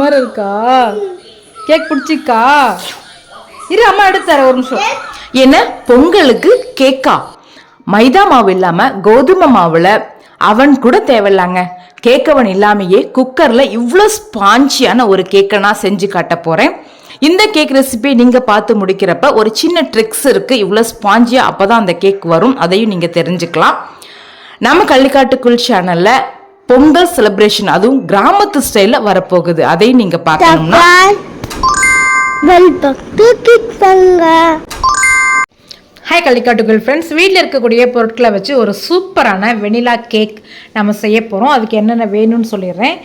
மாதிரி இருக்கா? கேக் பிடிச்சிக்கா இரு அம்மா எடுத்து தரேன் ஒரு நிமிஷம். என்ன? பொங்கலுக்கு கேக்கா மைதா மாவு இல்லாம கோதுமை மாவுல அவன் கூட தேவையில்லாங்க. கேக்கவன் இல்லாமையே குக்கர்ல இவ்வளோ ஸ்பாஞ்சியான ஒரு கேக்கை நான் செஞ்சு காட்ட போறேன். இந்த கேக் ரெசிபி நீங்க பார்த்து முடிக்கிறப்ப ஒரு சின்ன ட்ரிக்ஸ் இருக்கு. இவ்வளோ ஸ்பாஞ்சியா அப்பதான் அந்த கேக் வரும். அதையும் நீங்க தெரிஞ்சுக்கலாம். நம்ம கள்ளிக்காட்டுக்குள் சேனல்ல பொங்கல் செலிப்ரேஷன் அதுவும் கிராமத்து ஸ்டைல்ல வரப்போகுது. அதையும் நீங்க பார்க்கணும்னா ஹாய் கள்ளிக்காட்டுகள் ஃப்ரெண்ட்ஸ் வீட்டில் இருக்கக்கூடிய பொருட்களை வச்சு ஒரு சூப்பரான வெனிலா கேக் நம்ம செய்ய போகிறோம் அதுக்கு என்னென்ன வேணும்னு சொல்லிடுறேன்.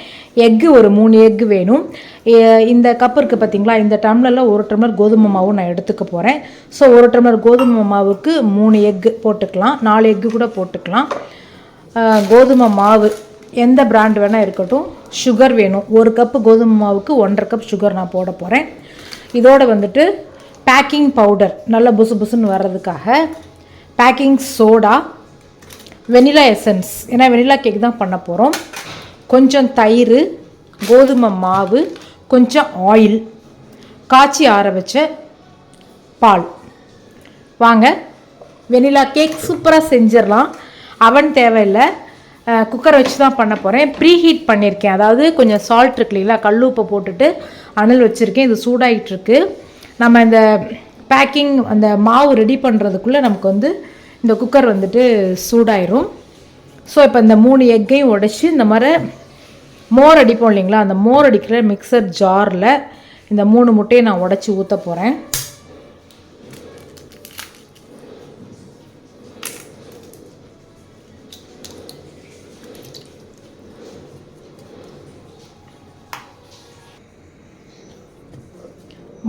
எக்கு ஒரு மூணு எக்கு வேணும். இந்த கப் இருக்குது பார்த்தீங்களா இந்த டம்ளரில் ஒரு டம்ளர் கோதுமை மாவு நான் எடுத்துக்க போகிறேன் ஸோ ஒரு டம்ளர் கோதுமை மாவுக்கு மூணு எக்கு போட்டுக்கலாம். நாலு எக்கு கூட போட்டுக்கலாம். கோதுமை மாவு எந்த பிராண்ட் வேணால் இருக்கட்டும் சுகர் வேணும். ஒரு கப்பு கோதுமை மாவுக்கு ஒன்றரை கப் சுகர் நான் போட போகிறேன் இதோட வந்துட்டு பேக்கிங் பவுடர் நல்ல புசு புசுன்னு வர்றதுக்காக பேக்கிங் சோடா வெனிலா எசன்ஸ் ஏன்னா வெனிலா கேக் தான் பண்ண போகிறோம் கொஞ்சம் தயிர் கோதுமை மாவு கொஞ்சம் ஆயில் காய்ச்சி ஆற வச்ச பால். வாங்க வெனிலா கேக் சூப்பராக செஞ்சிடலாம். அவன் தேவையில்லை. குக்கர் வச்சு தான் பண்ண போகிறேன் ப்ரீ ஹீட் பண்ணியிருக்கேன் அதாவது கொஞ்சம் சால்ட் இருக்கு இல்லைங்களா? கல் உப்பை போட்டுட்டு அனல் வச்சுருக்கேன். இது சூடாகிட்டுருக்கு நம்ம இந்த பேக்கிங் அந்த மாவு ரெடி பண்ணுறதுக்குள்ளே நமக்கு வந்து இந்த குக்கர் வந்துட்டு சூடாயிரும். ஸோ இப்போ இந்த மூணு எக்கையும் உடைச்சி இந்த மாதிரி மோர் அடிப்போம் இல்லைங்களா? அந்த மோர் அடிக்கிற மிக்சர் ஜாரில் இந்த மூணு முட்டையை நான் உடச்சி ஊற்ற போகிறேன்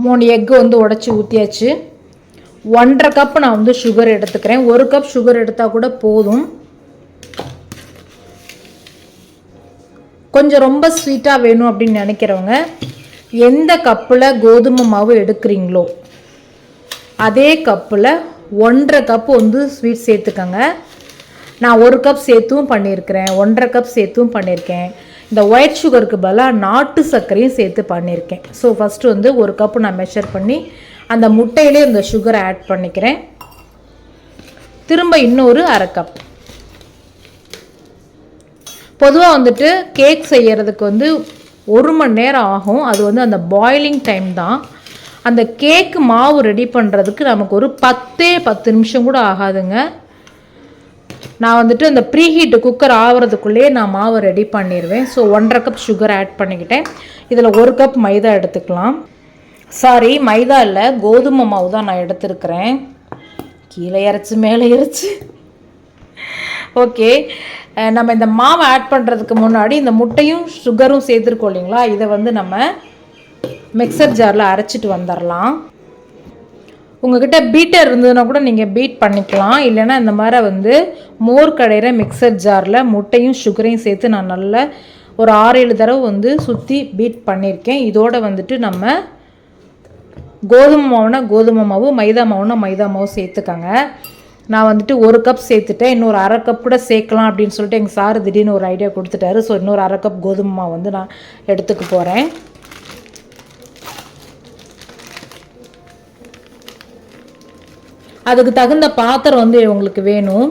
மூணு எக்கு வந்து உடச்சி ஊற்றியாச்சு ஒன்றரை கப் நான் வந்து சுகர் எடுத்துக்கிறேன். ஒரு கப் சுகர் எடுத்தால் கூட போதும். கொஞ்சம் ரொம்ப ஸ்வீட்டாக வேணும் அப்படின்னு நினைக்கிறவங்க எந்த கப்பில் கோதுமை மாவு எடுக்கிறீங்களோ அதே கப்பில் ஒன்றரை கப் வந்து ஸ்வீட் சேர்த்துக்கோங்க. நான் ஒரு கப் சேர்த்தும் பண்ணியிருக்கிறேன். ஒன்றரை கப் சேர்த்தும் பண்ணியிருக்கேன். இந்த ஒயிட் சுகருக்கு பதிலாக நாட்டு சர்க்கரையும் சேர்த்து பண்ணியிருக்கேன். ஸோ ஃபஸ்ட்டு வந்து ஒரு கப்பு நான் மெஷர் பண்ணி அந்த முட்டையிலே இந்த சுகரை ஆட் பண்ணிக்கிறேன். திரும்ப இன்னொரு அரை கப் பொதுவாக வந்துட்டு கேக் செய்கிறதுக்கு வந்து ஒரு மணி நேரம் ஆகும். அது வந்து அந்த பாயிலிங் டைம் தான். அந்த கேக்கு மாவு ரெடி பண்ணுறதுக்கு நமக்கு ஒரு பத்தே பத்து நிமிஷம் கூட ஆகாதுங்க. நான் வந்துட்டு இந்த ப்ரீ ஹீட்டு குக்கர் ஆகிறதுக்குள்ளேயே நான் மாவை ரெடி பண்ணிடுவேன் ஸோ ஒன்றரை கப் சுகர் ஆட் பண்ணிக்கிட்டேன். இதில் ஒரு கப் மைதா எடுத்துக்கலாம். சாரி மைதா இல்லை கோதுமை மாவு தான் நான் எடுத்துருக்கிறேன். கீழே இறச்சி மேலே இறச்சி. ஓகே நம்ம இந்த மாவை ஆட் பண்ணுறதுக்கு முன்னாடி இந்த முட்டையும் சுகரும் சேர்த்துருக்கோம் இல்லைங்களா? இதை வந்து நம்ம மிக்சர் ஜாரில் அரைச்சிட்டு வந்துடலாம் உங்ககிட்ட பீட்டர் இருந்ததுன்னா கூட நீங்கள் பீட் பண்ணிக்கலாம். இல்லைன்னா இந்த மாதிரி வந்து மோர் கடையிற மிக்சர் ஜாரில் முட்டையும் சுகரையும் சேர்த்து நான் நல்லா ஒரு ஆறு ஏழு தடவை வந்து சுற்றி பீட் பண்ணியிருக்கேன். இதோட வந்துட்டு நம்ம கோதுமை மாவுனா கோதுமை மாவு மைதா மாவுனா மைதா மாவு சேர்த்துக்கங்க. நான் வந்துட்டு ஒரு கப் சேர்த்துட்டேன். இன்னொரு அரை கப் கூட சேர்க்கலாம் அப்படின்னு சொல்லிட்டு எங்கள் சார் திடீர்னு ஒரு ஐடியா கொடுத்துட்டாரு. ஸோ இன்னொரு அரை கப் கோதுமை மாவு வந்து நான் எடுத்துக்க போகிறேன் அதுக்கு தகுந்த பாத்திரம் வந்து உங்களுக்கு வேணும்.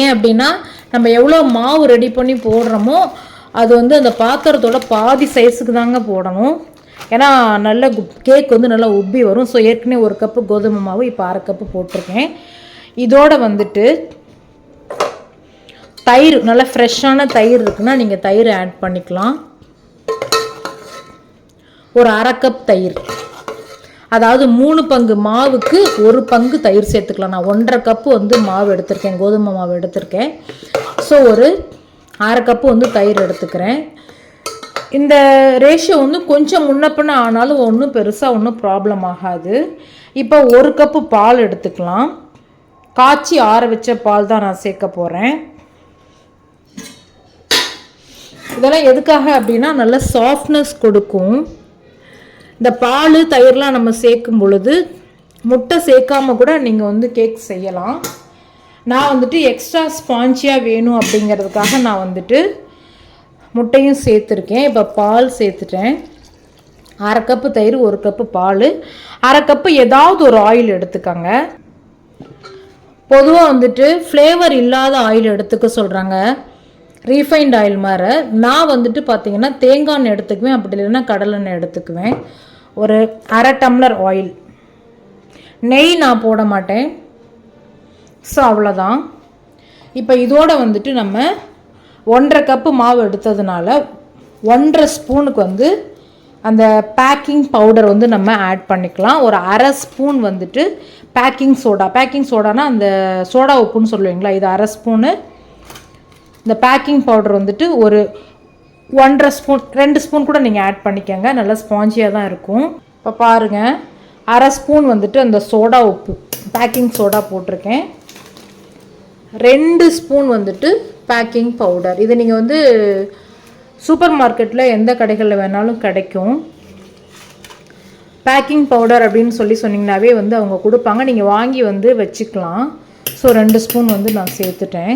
ஏன் அப்படின்னா நம்ம எவ்வளோ மாவு ரெடி பண்ணி போடுறோமோ அது வந்து அந்த பாத்திரத்தோட பாதி சைஸுக்கு தாங்க போடணும். ஏன்னா நல்ல கேக் வந்து நல்லா உப்பி வரும். ஸோ ஏற்கனவே ஒரு கப்பு கோதுமை மாவு இப்போ அரை கப்பு போட்டிருக்கேன். இதோட வந்துட்டு தயிர் நல்லா ஃப்ரெஷ்ஷான தயிர் இருக்குன்னா நீங்கள் தயிர் ஆட் பண்ணிக்கலாம். ஒரு அரை கப் தயிர். அதாவது மூணு பங்கு மாவுக்கு ஒரு பங்கு தயிர் சேர்த்துக்கலாம். நான் ஒன்றரை கப்பு வந்து மாவு எடுத்திருக்கேன். கோதுமை மாவு எடுத்திருக்கேன். ஸோ ஒரு அரை கப்பு வந்து தயிர் எடுத்துக்கிறேன். இந்த ரேஷியோ வந்து கொஞ்சம் முன்ன பின்ன ஆனாலும் ஒன்றும் பெருசாக ஒன்றும் ப்ராப்ளம் ஆகாது. இப்போ ஒரு கப்பு பால் எடுத்துக்கலாம். காய்ச்சி ஆற வச்ச பால் தான் நான் சேர்க்க போகிறேன் இதெல்லாம் எதுக்காக அப்படின்னா நல்ல சாஃப்ட்னஸ் கொடுக்கும். இந்த பால் தயிர்லாம் நம்ம சேர்க்கும் பொழுது முட்டை சேர்க்காம கூட நீங்கள் வந்து கேக் செய்யலாம். நான் வந்துட்டு எக்ஸ்ட்ரா ஸ்பாஞ்சியாக வேணும் அப்படிங்கிறதுக்காக நான் வந்துட்டு முட்டையும் சேர்த்துருக்கேன். இப்போ பால் சேர்த்துட்டேன். அரை கப்பு தயிர் ஒரு கப்பு பால். அரை கப்பு ஏதாவது ஒரு ஆயில் எடுத்துக்கோங்க. பொதுவாக வந்துட்டு ஃப்ளேவர் இல்லாத ஆயில் எடுத்துக்க சொல்கிறாங்க ரீஃபைண்ட் ஆயில் மாதிரி. நான் வந்துட்டு பார்த்தீங்கன்னா தேங்காய் எண்ணெய் எடுத்துக்குவேன். அப்படி இல்லைன்னா கடலெண்ணெய் எடுத்துக்குவேன். ஒரு அரை டம்ளர் ஆயில் நெய் நான் போட மாட்டேன். ஸோ அவ்வளோதான் இப்போ இதோட வந்துட்டு நம்ம ஒன்றரை கப்பு மாவு எடுத்ததுனால ஒன்றரை ஸ்பூனுக்கு வந்து அந்த பேக்கிங் பவுடர் வந்து நம்ம ஆட் பண்ணிக்கலாம். ஒரு அரை ஸ்பூன் வந்துட்டு பேக்கிங் சோடா பேக்கிங் சோடானா அந்த சோடா உப்புன்னு சொல்லுவீங்களா? இது அரை ஸ்பூனு இந்த பேக்கிங் பவுடர் வந்துட்டு ஒரு ஒன்றரை ஸ்பூன் ரெண்டு ஸ்பூன் கூட நீங்கள் ஆட் பண்ணிக்கோங்க. நல்லா ஸ்பாஞ்சியாக தான் இருக்கும். இப்போ பாருங்கள் அரை ஸ்பூன் வந்துட்டு அந்த சோடா உப்பு பேக்கிங் சோடா போட்டிருக்கேன். ரெண்டு ஸ்பூன் வந்துட்டு பேக்கிங் பவுடர் இது நீங்கள் வந்து சூப்பர் மார்க்கெட்டில் எந்த கடைகளில் வேணாலும் கிடைக்கும். பேக்கிங் பவுடர் அப்படின்னு சொல்லி சொன்னிங்கனாவே வந்து அவங்க கொடுப்பாங்க. நீங்கள் வாங்கி வந்து வச்சுக்கலாம். ஸோ ரெண்டு ஸ்பூன் வந்து நான் சேர்த்துட்டேன்.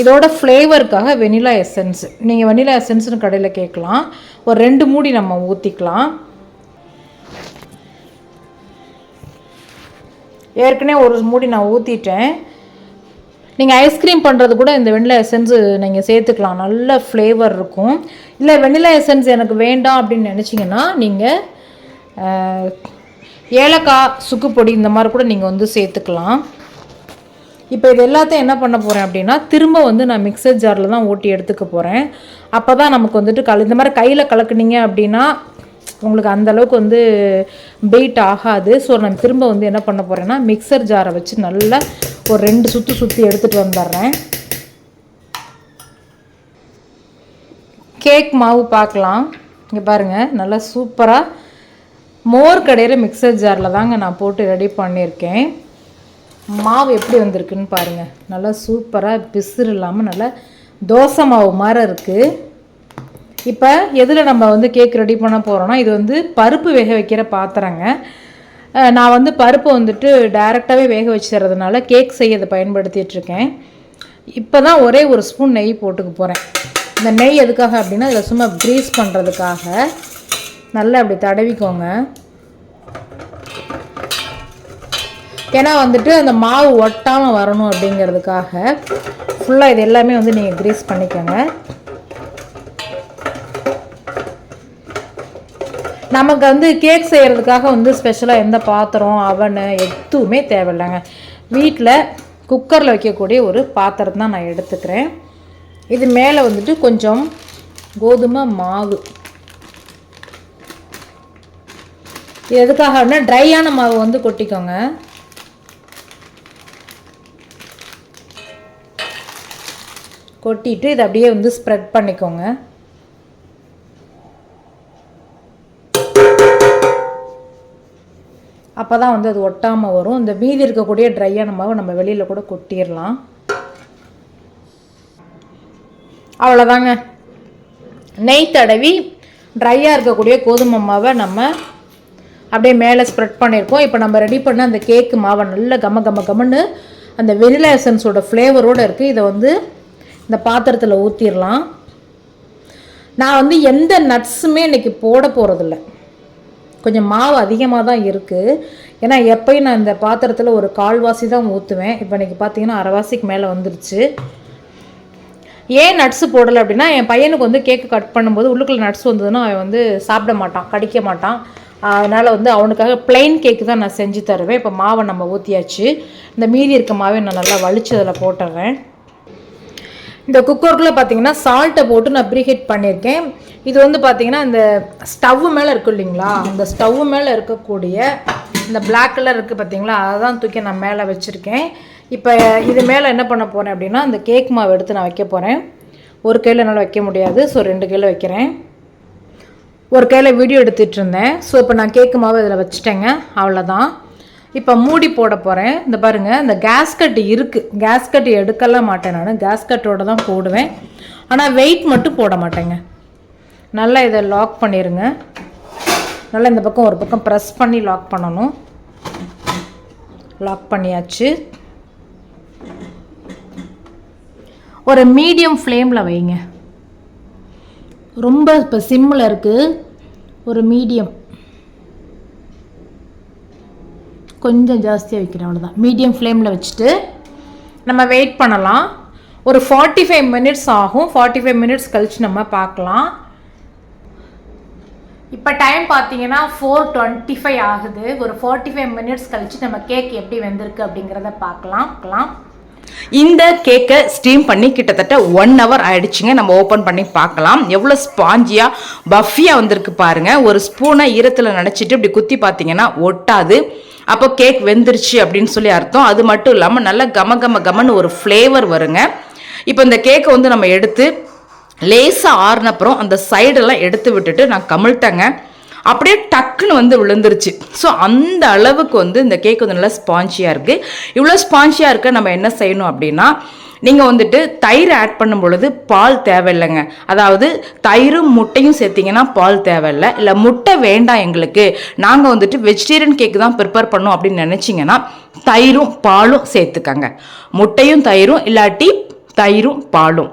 இதோட ஃப்ளேவருக்காக வெனிலா எசன்ஸ் நீங்கள் வெனிலா எசன்ஸ்னு கடையில் கேட்கலாம். ஒரு ரெண்டு மூடி நம்ம ஊற்றிக்கலாம் ஏற்கனவே ஒரு மூடி நான் ஊற்றிட்டேன் நீங்கள் ஐஸ்கிரீம் பண்ணுறது கூட இந்த வெண்ணிலா எசன்ஸு நீங்கள் சேர்த்துக்கலாம். நல்ல ஃப்ளேவர் இருக்கும். இல்லை வெண்ணிலா எசன்ஸ் எனக்கு வேண்டாம் அப்படின்னு நினச்சிங்கன்னா நீங்கள் ஏலக்காய் சுக்குப்பொடி இந்த மாதிரி கூட நீங்கள் வந்து சேர்த்துக்கலாம். இப்போ இது எல்லாத்தையும் என்ன பண்ண போகிறேன் அப்படின்னா திரும்ப வந்து நான் மிக்சர் ஜாரில் தான் ஓட்டி எடுத்துக்க போகிறேன் அப்போ தான் நமக்கு வந்துட்டு கல் இந்த மாதிரி கையில் கலக்குனீங்க அப்படின்னா உங்களுக்கு அந்த அளவுக்கு வந்து பெயிட் ஆகாது. ஸோ நான் திரும்ப வந்து என்ன பண்ண போகிறேன்னா மிக்சர் ஜாரை வச்சு நல்லா ஒரு ரெண்டு சுற்றி சுற்றி எடுத்துகிட்டு வந்துடுறேன். கேக் மாவு பார்க்கலாம். இங்கே பாருங்கள் நல்லா சூப்பராக மோர் கடையில் மிக்சர் ஜாரில் தாங்க நான் போட்டு ரெடி பண்ணியிருக்கேன். மாவு எப்படி வந்திருக்குன்னு பாருங்கள் நல்லா சூப்பராக பிசுறு இல்லாமல் நல்லா தோசை மாவு மாதிரி இருக்குது இப்போ எதில் நம்ம வந்து கேக் ரெடி பண்ண போகிறோன்னா இது வந்து பருப்பு வேக வைக்கிற பாத்திரங்க. நான் வந்து பருப்பை வந்துட்டு டைரெக்டாகவே வேக வச்சுறதுனால கேக் செய்ய அதை பயன்படுத்திகிட்ருக்கேன் இப்போ தான் ஒரே ஒரு ஸ்பூன் நெய் போட்டுக்க போகிறேன் இந்த நெய் எதுக்காக அப்படின்னா இதில் சும்மா க்ரீஸ் பண்ணுறதுக்காக நல்லா அப்படி தடவிக்கோங்க. ஏன்னா வந்துட்டு அந்த மாவு ஒட்டாமல் வரணும் அப்படிங்கிறதுக்காக ஃபுல்லாக இது எல்லாமே வந்து நீங்கள் க்ரீஸ் பண்ணிக்கோங்க. நமக்கு வந்து கேக் செய்கிறதுக்காக வந்து ஸ்பெஷலாக எந்த பாத்திரம் அவனு எதுவுமே தேவையில்லைங்க. வீட்டில் குக்கரில் வைக்கக்கூடிய ஒரு பாத்திரம் தான் நான் எடுத்துக்கிறேன். இது மேலே வந்துட்டு கொஞ்சம் கோதுமை மாவு. எதுக்காகனா ட்ரையான மாவு வந்து கொட்டிக்கோங்க. கொட்டிட்டு இதை அப்படியே வந்து ஸ்ப்ரெட் பண்ணிக்கோங்க. அப்போ தான் வந்து அது ஒட்டாமல் வரும். இந்த மீதி இருக்கக்கூடிய ட்ரையான மாவை நம்ம வெளியில் கூட கொட்டிடலாம். அவ்வளோதாங்க நெய் தடவி ட்ரையாக இருக்கக்கூடிய கோதுமை மாவை நம்ம அப்படியே மேலே ஸ்ப்ரெட் பண்ணியிருக்கோம் இப்போ நம்ம ரெடி பண்ண அந்த கேக்கு மாவை நல்ல கம கம கமன்னு அந்த வெனிலா எசன்ஸோட ஃப்ளேவரோடு இருக்குது இதை வந்து இந்த பாத்திரத்தில் ஊற்றிடலாம் நான் வந்து எந்த நட்ஸுமே இன்றைக்கி போட போகிறதில்ல கொஞ்சம் மாவு அதிகமாக தான் இருக்குது ஏன்னா எப்பயும் நான் இந்த பாத்திரத்தில் ஒரு கால்வாசி தான் ஊற்றுவேன் இப்போ இன்றைக்கி பார்த்தீங்கன்னா அரைவாசிக்கு மேலே வந்துருச்சு. ஏன் நட்ஸு போடலை அப்படின்னா என் பையனுக்கு வந்து கேக்கு கட் பண்ணும்போது உள்ளுக்குள்ளே நட்ஸ் வந்ததுன்னா அவன் வந்து சாப்பிட மாட்டான் கடிக்க மாட்டான். அதனால் வந்து அவனுக்காக பிளெயின் கேக்கு தான் நான் செஞ்சு தருவேன். இப்போ மாவை நம்ம ஊற்றியாச்சு இந்த மீதி இருக்க மாவை நான் நல்லா வலிச்சு அதில் போட்டுடுறேன் இந்த குக்கருக்குள்ளே பார்த்தீங்கன்னா சால்ட்டை போட்டு நான் ப்ரீஹீட் பண்ணியிருக்கேன் இது வந்து பார்த்தீங்கன்னா இந்த ஸ்டவ் மேலே இருக்கு இல்லைங்களா? அந்த ஸ்டவ் மேலே இருக்கக்கூடிய இந்த பிளாக் கலர் இருக்குது பார்த்தீங்களா அதை தான் தூக்கி நான் மேலே வச்சுருக்கேன். இப்போ இது மேலே என்ன பண்ண போகிறேன் அப்படின்னா இந்த கேக் மாவு எடுத்து நான் வைக்க போகிறேன் ஒரு கையில் என்னால் வைக்க முடியாது. ஸோ ரெண்டு கையில் வைக்கிறேன். ஒரு கையில் வீடியோ எடுத்துகிட்டு இருந்தேன். ஸோ இப்போ நான் கேக்கு மாவு இதில் வச்சுட்டேங்க. அவ்வளோதான் இப்போ மூடி போட போகிறேன் இந்த பாருங்கள் இந்த கேஸ்கட் இருக்குது கேஸ்கட் எடுக்கலாம் மாட்டேன் நான். கேஸ்கட்டோட தான் போடுவேன். ஆனால் வெயிட் மட்டும் போட மாட்டேங்க. நல்லா இதை லாக் பண்ணிடுங்க நல்லா இந்த பக்கம் ஒரு பக்கம் ப்ரெஸ் பண்ணி லாக் பண்ணணும். லாக் பண்ணியாச்சு. ஒரு மீடியம் ஃப்ளேமில் வைங்க. ரொம்ப இப்போ சிம்மில் இருக்குது ஒரு மீடியம் கொஞ்சம் ஜாஸ்தியாக வைக்கிறேன் அவ்வளோதான் மீடியம் ஃப்ளேமில் வச்சுட்டு நம்ம வெயிட் பண்ணலாம். ஒரு ஃபார்ட்டி ஃபைவ் மினிட்ஸ் ஆகும். ஃபார்ட்டி ஃபைவ் மினிட்ஸ் கழித்து நம்ம பார்க்கலாம். இப்போ டைம் பார்த்தீங்கன்னா ஃபோர் டுவெண்ட்டி ஃபைவ் ஆகுது. ஒரு ஃபார்ட்டி ஃபைவ் மினிட்ஸ் கழித்து நம்ம கேக் எப்படி வந்திருக்கு அப்படிங்கிறத பார்க்கலாம். இந்த கேக்கை ஸ்டீம் பண்ணி கிட்டத்தட்ட ஒன் ஹவர் ஆயிடுச்சுங்க. நம்ம ஓப்பன் பண்ணி பார்க்கலாம். எவ்வளோ ஸ்பாஞ்சியாக பஃபியாக வந்திருக்கு பாருங்கள் ஒரு ஸ்பூனை ஈரத்தில் நினச்சிட்டு இப்படி குத்தி பார்த்தீங்கன்னா ஒட்டாது. அப்போ கேக் வெந்துருச்சு அப்படின்னு சொல்லி அர்த்தம். அது மட்டும் இல்லாமல் நல்ல கம கம கமன்னு ஒரு ஃப்ளேவர் வருங்க. இப்போ இந்த கேக்கை வந்து நம்ம எடுத்து லேசாக ஆறுனப்புறம் அந்த சைடெல்லாம் எடுத்து விட்டுட்டு நான் கமிழ்ட்டேங்க அப்படியே டக்குன்னு வந்து விழுந்துருச்சு. ஸோ அந்த அளவுக்கு வந்து இந்த கேக் வந்து நல்லா ஸ்பாஞ்சியாக இருக்குது இவ்வளோ ஸ்பாஞ்சியாக இருக்க நம்ம என்ன செய்யணும் அப்படின்னா நீங்கள் வந்துட்டு தயிர் ஆட் பண்ணும் பொழுது பால் தேவையில்லைங்க. அதாவது தயிரும் முட்டையும் சேர்த்திங்கன்னா பால் தேவையில்லை. இல்லை முட்டை வேண்டாம் எங்களுக்கு. நாங்கள் வந்துட்டு வெஜிடேரியன் கேக் தான் ப்ரிப்பேர் பண்ணோம் அப்படின்னு நினச்சிங்கன்னா தயிரும் பாலும் சேர்த்துக்கங்க. முட்டையும் தயிரும் இல்லாட்டி தயிரும் பாலும்.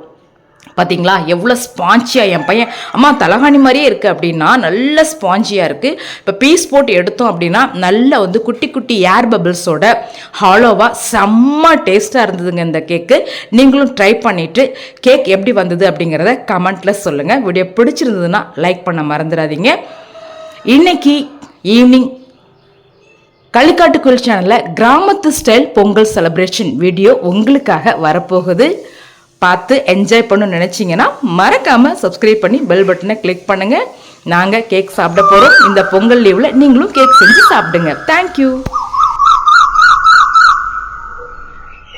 பார்த்தீங்களா எவ்வளோ ஸ்பாஞ்சியாக என் பையன். அம்மா தலகாணி மாதிரியே இருக்குது அப்படின்னா நல்ல ஸ்பாஞ்சியாக இருக்குது இப்போ பீஸ் போட்டு எடுத்தோம் அப்படின்னா நல்ல வந்து குட்டி குட்டி ஏர் பபிள்ஸோட ஹாலோவாக செம்ம டேஸ்ட்டாக இருந்ததுங்க இந்த கேக்கு நீங்களும் ட்ரை பண்ணிவிட்டு கேக் எப்படி வந்தது அப்படிங்கிறத கமெண்ட்டில் சொல்லுங்கள் வீடியோ பிடிச்சிருந்ததுன்னா லைக் பண்ண மறந்துடாதீங்க. இன்னைக்கு ஈவினிங் களிக்காட்டுக்குள் சேனலில் கிராமத்து ஸ்டைல் பொங்கல் செலப்ரேஷன் வீடியோ உங்களுக்காக வரப்போகுது. பார்த்து என்ஜாய் பண்ணணும்னு நினச்சிங்கன்னா மறக்காமல் சப்ஸ்கிரைப் பண்ணி பெல் பட்டனை கிளிக் பண்ணுங்கள் நாங்கள் கேக் சாப்பிட போகிறோம் இந்த பொங்கல் லீவில் நீங்களும் கேக் செஞ்சு சாப்பிடுங்க. தேங்க்யூ